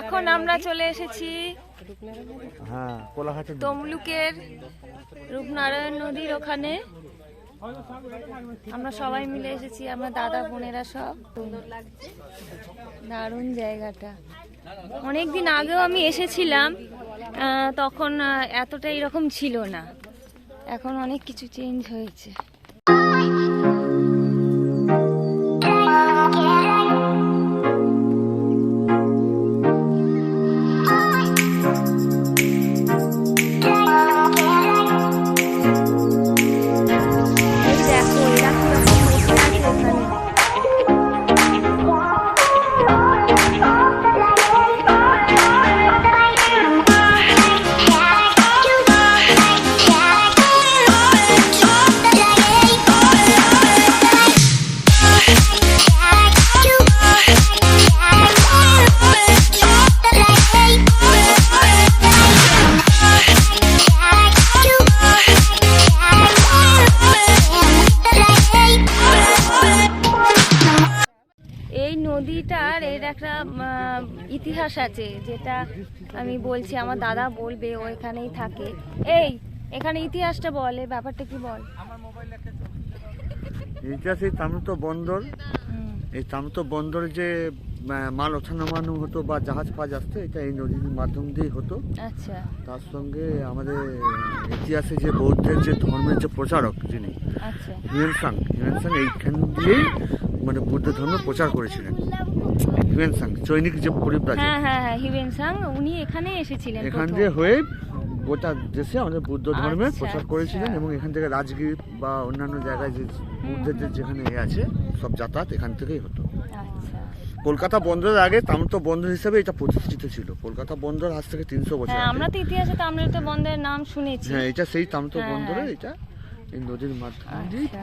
এখন আমরা চলে এসেছি হ্যাঁ তমলুকের রূপনারায়ণ নদীর ওখানে। আমরা সবাই মিলে এসেছি আমরা দাদা বোনেরা সব। দারুণ জায়গাটা। অনেকদিন আগেও আমি এসেছিলাম তখন এতটা এরকম ছিল না। এখন অনেক কিছু চেঞ্জ হয়েছে। ইতিহাস আছে যেটা আমি বলছি আমার দাদা বলবে ও এখানেই থাকে। এই এখানে ইতিহাসটা বল এই ব্যাপারটা কি বল? এইটা সেই তামৃত বন্দর এই তামৃত বন্দরে যে মাল ওঠানামানো হতো বা জাহাজ ফাজ আসতো এটা এই নদীর মাধ্যম দিয়েই হতো। আচ্ছা। তার সঙ্গে আমাদের ইতিহাসে যে বৌদ্ধের যে ধর্মের যে প্রচারক যিনি আচ্ছা। হিউয়েনসাং হিউয়েনসাং এইখান দিয়েই মানে বৌদ্ধ ধর্ম প্রচার করেছিলেন। হিউয়েনসাং চৈনিক যে পরিব্রাজক। হ্যাঁ হ্যাঁ হ্যাঁ হিবেন সাং উনি এখানে এসেছিলেন এখান। দিয়ে হয়ে গোটা দেশে আমাদের বৌদ্ধ ধর্মের আচ্ছা, প্রচার আচ্ছা। করেছিলেন এবং এখান থেকে রাজগীর বা অন্যান্য জায়গায় যে বুদ্ধদের যেখানে এ আছে সব যাতায়াত এখান থেকেই হতো। আচ্ছা। কলকাতা বন্দরের আগে তামতো বন্দর হিসেবে এটা প্রতিষ্ঠিত ছিল। কলকাতা বন্দর আজ থেকে তিনশো বছর হ্যাঁ আমরা তো ইতিহাসে তামলিত বন্দরের নাম শুনেছি। হ্যাঁ এটা সেই তামতো হ্যাঁ, বন্দরে হ্যাঁ। এটা এই নদীর মাঝখানে দিয়ে আচ্ছা।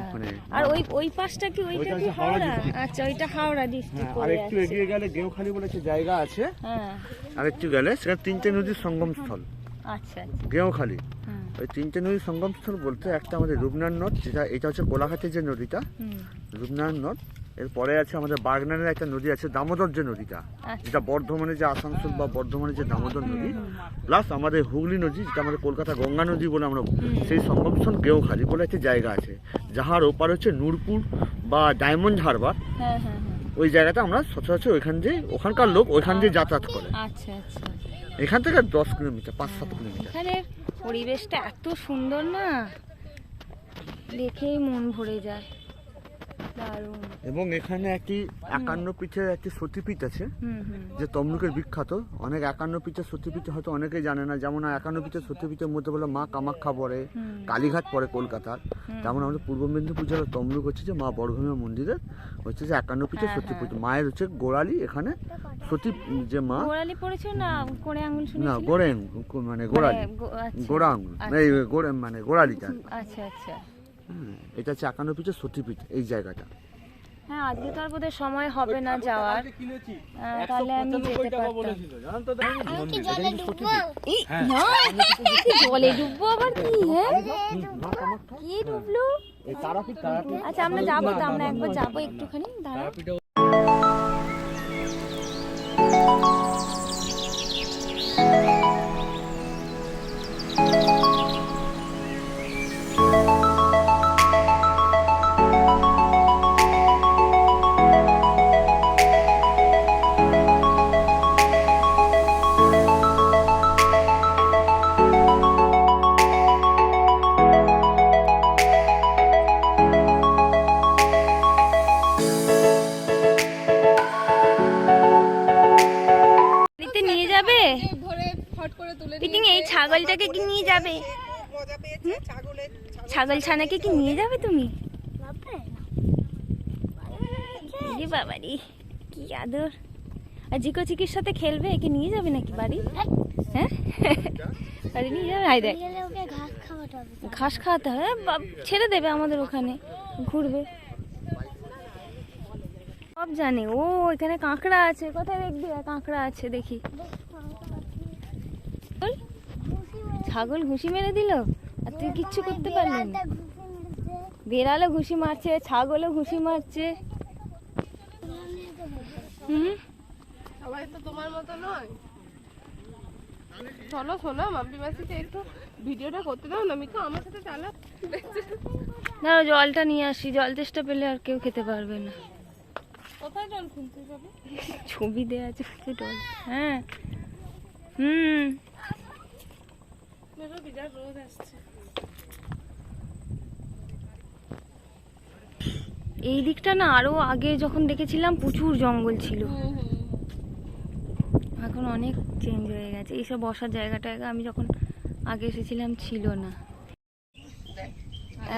আর ওই ওই পাশটা কি ওইটা কি হচ্ছে হাওড়া আচ্ছা ওইটা হাওড়া হ্যাঁ, ডিস্ট্রিক্ট আর একটু এগিয়ে গেলে গেওখালি বলে একটা জায়গা আছে। হ্যাঁ। আর একটু গেলে সেটা তিনটে নদীর সঙ্গমস্থল। আচ্ছা আচ্ছা। গেউখালি। ওই তিনটে নদীর সঙ্গমস্থল বলতে একটা আমাদের রূপনারায়ণ নদ যেটা এটা হচ্ছে কোলাঘাটের যে নদীটা হুম। রূপনারায়ণ নদ। এরপরে আছে আমাদের বাগনানের একটা নদী আছে দামোদর যে নদীটা। আচ্ছা। যেটা বর্ধমানে যে আসানসোল বা বর্ধমানে যে দামোদর নদী। প্লাস আমাদের হুগলি নদী যেটা আমাদের কলকাতা গঙ্গা নদী বলে আমরা সেই সঙ্গমস্থল গেউখালি বলে একটা জায়গা আছে যাহার ওপার হচ্ছে নূরপুর বা ডায়মন্ড হারবার। হ্যাঁ হ্যাঁ হ্যাঁ। ওই জায়গাটা আমরা সচরাচর ওইখান দিয়ে ওখানকার লোক ওইখান দিয়ে যাতায়াত করে। আচ্ছা আচ্ছা। এখান থেকে দশ কিলোমিটার পাঁচ সাত কিলোমিটার। এখানে পরিবেশটা এত সুন্দর না দেখেই মন ভরে যায়। দারুণ। এবং এখানে একটি একান্ন পিঠের একটি সতীপীঠ আছে যে তমলুকের বিখ্যাত। অনেক একান্ন পিঠের সতীপীঠ হয়তো অনেকেই জানে না। যেমন একান্ন পিঠের সতীপীঠের মধ্যে বলে মা কামাখ্যা পড়ে কালীঘাট পড়ে কলকাতার। তেমন আমাদের পূর্ব মেদিনীপুর জেলার তমলুক হচ্ছে যে মা বড়ভূমি মন্দিরের হচ্ছে যে একান্ন পিঠের হ্যাঁ, সতীপীঠ। মায়ের হচ্ছে গোড়ালি এখানে সতী যে মা গোড়ালি পড়েছো না? কোণে আঙুল না শুনেছিলে? মানে গোড়ালি। গো- আচ্ছা। গোড়া আঙুল গোড়ে মানে গোড়ালিটা। আচ্ছা আচ্ছা। হুম, এটা হচ্ছে একান্ন পিঠের সতীপীঠ এই জায়গাটা। হ্যাঁ আজকে তো আর বোধহয় সময় হবে না যাওয়ার। তাহলে আমি যেতে পারতাম। কি জলে ডুববো? আবার কি? হ্যাঁ? কি ডুবলো? আচ্ছা আমরা যাব তো আমরা একবার যাব একটুখানি দাঁড়াও। ছাগলটাকে কি নিয়ে যাবে? ছাগল ছানাকে কি নিয়ে যাবে তুমি? বাবারি কি আদর। আর জিকো চিকির সাথে খেলবে? একে নিয়ে যাবে নাকি বাড়ি? হ্যাঁ? বাড়ি নিয়ে যাবে? ঘাস খাওয়াতে হবে। বাপ, ছেড়ে দেবে আমাদের ওখানে। ঘুরবে। সব জানে। ও এখানে কাঁকড়া আছে। কোথায় দেখবি? কাঁকড়া আছে দেখি। ছাগল ঘুষি মেরে দিল? আর তুই কিচ্ছু করতে পারলি না। বেড়ালও ঘুষি মারছে ছাগলও ঘুষি মারছে। হুম? সবাই তো তোমার মতো নয়। চলো শোনো মাম্পি মাসিকে একটু ভিডিওটা করতে দাও না মিকা আমার সাথে চালা। দাঁড়াও জলটা নিয়ে আসি। জল চেষ্টা পেলে আর কেউ খেতে পারবে না। কোথায় জল খুলতে যাবে? ছবি দেওয়া আছে জল হ্যাঁ। হুম। দেখো বিরাট রোদ আসছে এই দিকটা না আরও আগে যখন দেখেছিলাম প্রচুর জঙ্গল ছিল। এখন অনেক চেঞ্জ হয়ে গেছে। এইসব বসার জায়গা টায়গা আমি যখন আগে এসেছিলাম ছিল না।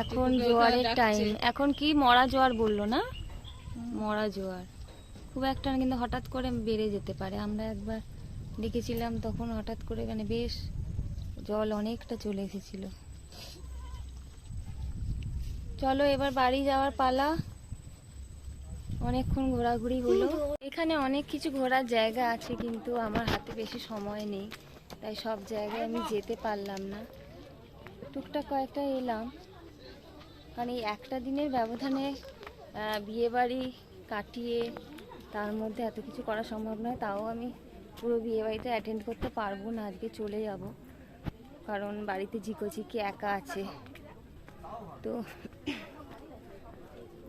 এখন জোয়ারের টাইম এখন কি মরা জোয়ার বলল না? মরা জোয়ার। খুব একটা কিন্তু হঠাৎ করে বেড়ে যেতে পারে। আমরা একবার দেখেছিলাম তখন হঠাৎ করে মানে বেশ জল অনেকটা চলে এসেছিল। চলো এবার বাড়ি যাওয়ার পালা। অনেকক্ষণ ঘোরাঘুরি হলো। এখানে অনেক কিছু ঘোরার জায়গা আছে কিন্তু আমার হাতে বেশি সময় নেই তাই সব জায়গায় আমি যেতে পারলাম না। টুকটাক কয়েকটা এলাম। কারণ এই একটা দিনের ব্যবধানে আহ, বিয়ে বাড়ি কাটিয়ে তার মধ্যে এত কিছু করা সম্ভব নয় তাও আমি পুরো বিয়ে বাড়িতে অ্যাটেন্ড করতে পারব না আজকে চলে যাব। কারণ বাড়িতে ঝিকো ঝিকি একা আছে। তো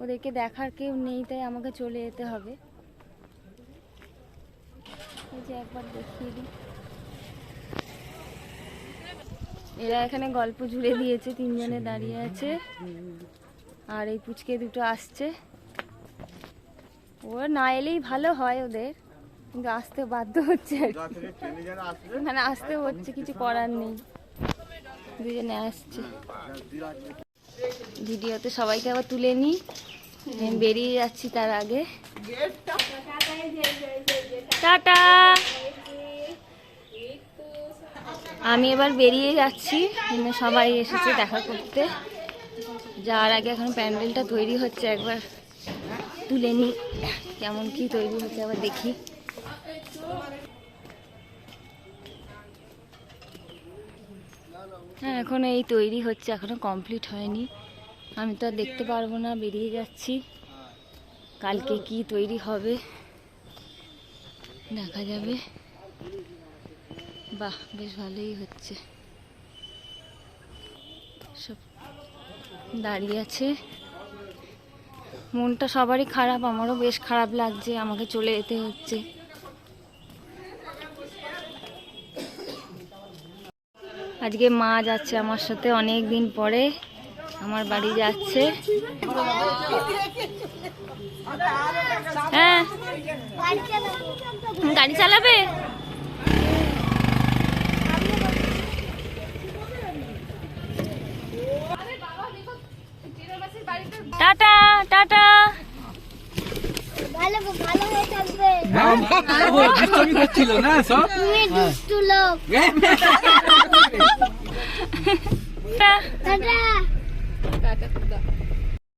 ওদেরকে দেখার কেউ নেই তাই আমাকে চলে যেতে হবে। এই যে একবার দেখিয়ে দিই। এরা এখানে গল্প জুড়ে দিয়েছে তিনজনে দাঁড়িয়ে আছে। আর এই পুচকে দুটো আসছে। ওরা না এলেই ভালো হয় ওদের কিন্তু আসতে বাধ্য হচ্ছে আর কি। মানে আসতে হচ্ছে কিছু করার নেই। দুজনে আসছে। ভিডিওতে সবাইকে আবার তুলে নিই বেরিয়ে যাচ্ছি তার আগে। টাটা! আমি এবার বেরিয়ে যাচ্ছি। সবাই এসেছে দেখা করতে। যাওয়ার আগে এখন প্যান্ডেলটা তৈরি হচ্ছে একবার তুলে নিই কেমন কি তৈরি হচ্ছে আবার দেখি। হ্যাঁ এখন এই তৈরি হচ্ছে, এখনও কমপ্লিট হয়নি। আমি তো আর দেখতে পারব না, বেরিয়ে যাচ্ছি। কালকে কি তৈরি হবে, দেখা যাবে। বাহ, বেশ ভালোই হচ্ছে। সব দাঁড়িয়ে আছে। মনটা সবারই খারাপ, আমারও বেশ খারাপ লাগছে, আমাকে চলে যেতে হচ্ছে। আজকে মা যাচ্ছে আমার সাথে অনেক দিন পরে। আমার বাড়ি যাচ্ছে। হ্যাঁ। গাড়ি চালাবে? Tata tata. ভালো ভালো হয়ে থাকবে। দুষ্টমি করছিল না সব তুমি দুষ্টু লোক। হ্যাঁ। 哈哈